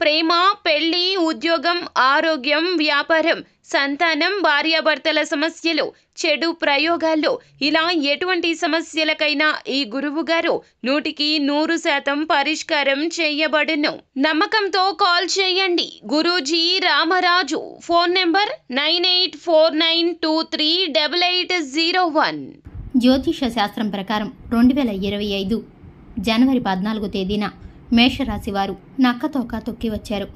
ప్రేమ పెళ్ళి ఉద్యోగం ఆరోగ్యం వ్యాపారం సంతానం భార్యాభర్తల సమస్యలు చెడు ప్రయోగాలు ఇలా ఎటువంటి సమస్యలకైనా ఈ గురువు గారు నూటికి నూరు శాతం పరిష్కారం చేయబడును. నమ్మకంతో కాల్ చేయండి. Guruji Ramaraju. Phone number nine eight four nine two three double eight zero one. జ్యోతిష శాస్త్రం ప్రకారం రెండు వేల ఇరవై ఐదు జనవరి పద్నాలుగో తేదీన మేషరాశివారు నక్కతోక తొక్కి వచ్చారు.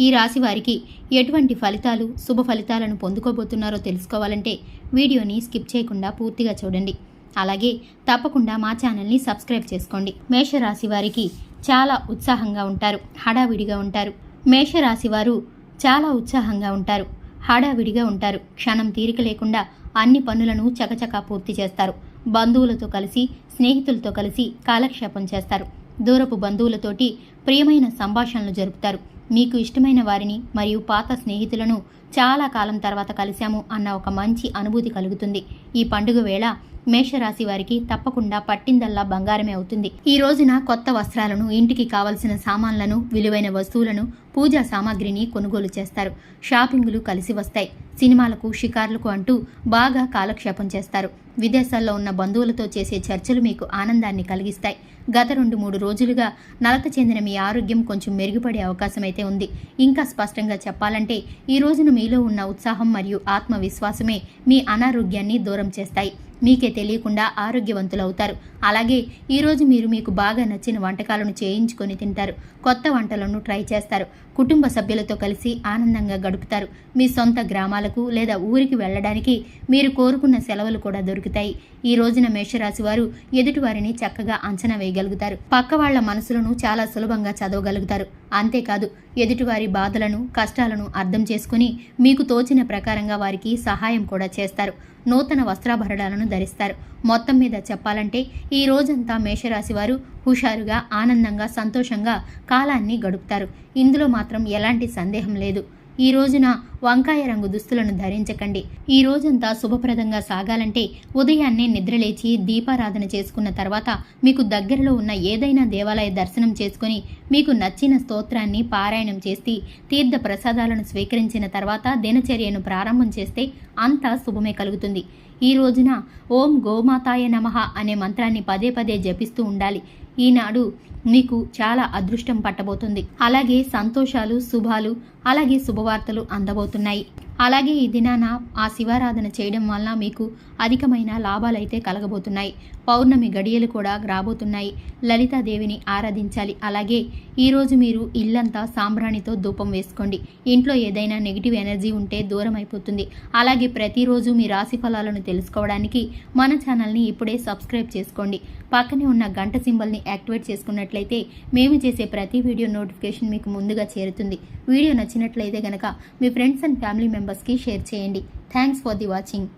ఈ రాశి వారికి ఎటువంటి ఫలితాలు శుభ ఫలితాలను పొందుకోబోతున్నారో తెలుసుకోవాలంటే వీడియోని స్కిప్ చేయకుండా పూర్తిగా చూడండి. అలాగే తప్పకుండా మా ఛానల్ని సబ్స్క్రైబ్ చేసుకోండి. మేషరాశి వారికి చాలా ఉత్సాహంగా ఉంటారు హడావిడిగా ఉంటారు. మేషరాశి వారు చాలా ఉత్సాహంగా ఉంటారు హడావిడిగా ఉంటారు. క్షణం తీరిక లేకుండా అన్ని పనులను చకచకా పూర్తి చేస్తారు. బంధువులతో కలిసి స్నేహితులతో కలిసి కాలక్షేపం చేస్తారు. దూరపు బంధువులతోటి ప్రియమైన సంభాషణలు జరుపుతారు. మీకు ఇష్టమైన వారిని మరియు పాత స్నేహితులను చాలా కాలం తర్వాత కలిశాము అన్న ఒక మంచి అనుభూతి కలుగుతుంది. ఈ పండుగ వేళ మేషరాశి వారికి తప్పకుండా పట్టిందల్లా బంగారమే అవుతుంది. ఈ రోజున కొత్త వస్త్రాలను ఇంటికి కావలసిన సామాన్లను విలువైన వస్తువులను పూజా సామాగ్రిని కొనుగోలు చేస్తారు. షాపింగులు కలిసి వస్తాయి. సినిమాలకు షికార్లకు అంటూ బాగా కాలక్షేపం చేస్తారు. విదేశాల్లో ఉన్న బంధువులతో చేసే చర్చలు మీకు ఆనందాన్ని కలిగిస్తాయి. గత రెండు మూడు రోజులుగా నలత చెందిన మీ ఆరోగ్యం కొంచెం మెరుగుపడే అవకాశం అయితే ఉంది. ఇంకా స్పష్టంగా చెప్పాలంటే ఈ రోజున మీలో ఉన్న ఉత్సాహం మరియు ఆత్మవిశ్వాసమే మీ అనారోగ్యాన్ని దూరం చేస్తాయి. మీకే తెలియకుండా ఆరోగ్యవంతులవుతారు. అలాగే ఈరోజు మీరు మీకు బాగా నచ్చిన వంటకాలను చేయించుకొని తింటారు. కొత్త వంటలను ట్రై చేస్తారు. కుటుంబ సభ్యులతో కలిసి ఆనందంగా గడుపుతారు. మీ సొంత గ్రామాలకు లేదా ఊరికి వెళ్ళడానికి మీరు కోరుకున్న సెలవులు కూడా దొరుకుతాయి. ఈ రోజున మేషరాశి వారు ఎదుటివారిని చక్కగా అంచనా వేయగలుగుతారు. పక్క వాళ్ళ మనసులను చాలా సులభంగా చదవగలుగుతారు. అంతేకాదు ఎదుటివారి బాధలను కష్టాలను అర్థం చేసుకుని మీకు తోచిన ప్రకారంగా వారికి సహాయం కూడా చేస్తారు. నూతన వస్త్రాభరణాలను ధరిస్తారు. మొత్తం మీద చెప్పాలంటే ఈ రోజంతా మేషరాశి వారు హుషారుగా ఆనందంగా సంతోషంగా కాలాన్ని గడుపుతారు. ఇందులో మాత్రం ఎలాంటి సందేహం లేదు. ఈ రోజున వంకాయ రంగు దుస్తులను ధరించకండి. ఈ రోజంతా శుభప్రదంగా సాగాలంటే ఉదయాన్నే నిద్రలేచి దీపారాధన చేసుకున్న తర్వాత మీకు దగ్గరలో ఉన్న ఏదైనా దేవాలయ దర్శనం చేసుకుని మీకు నచ్చిన స్తోత్రాన్ని పారాయణం చేసి తీర్థ ప్రసాదాలను స్వీకరించిన తర్వాత దినచర్యను ప్రారంభం చేస్తే అంతా శుభమే కలుగుతుంది. ఈ రోజున ఓం గోమాతాయ నమః అనే మంత్రాన్ని పదే పదే జపిస్తూ ఉండాలి. ఈనాడు మీకు చాలా అదృష్టం పట్టబోతుంది. అలాగే సంతోషాలు శుభాలు అలాగే శుభవార్తలు అందబోతున్నాయి. అలాగే ఈ దినాన ఆ శివారాధన చేయడం వలన మీకు అధికమైన లాభాలైతే కలగబోతున్నాయి. పౌర్ణమి గడియలు కూడా రాబోతున్నాయి. లలితాదేవిని ఆరాధించాలి. అలాగే ఈరోజు మీరు ఇల్లంతా సాంబ్రాణితో ధూపం వేసుకోండి. ఇంట్లో ఏదైనా నెగిటివ్ ఎనర్జీ ఉంటే దూరం అయిపోతుంది. అలాగే ప్రతిరోజు మీ రాశి ఫలాలను తెలుసుకోవడానికి మన ఛానల్ని ఇప్పుడే సబ్స్క్రైబ్ చేసుకోండి. పక్కనే ఉన్న గంట సింబల్ని యాక్టివేట్ చేసుకున్నట్లయితే మేము చేసే ప్రతి వీడియో నోటిఫికేషన్ మీకు ముందుగా చేరుతుంది. వీడియో నచ్చినట్లయితే గనక మీ ఫ్రెండ్స్ అండ్ ఫ్యామిలీ మెంబర్స్కి షేర్ చేయండి. Thanks for the watching.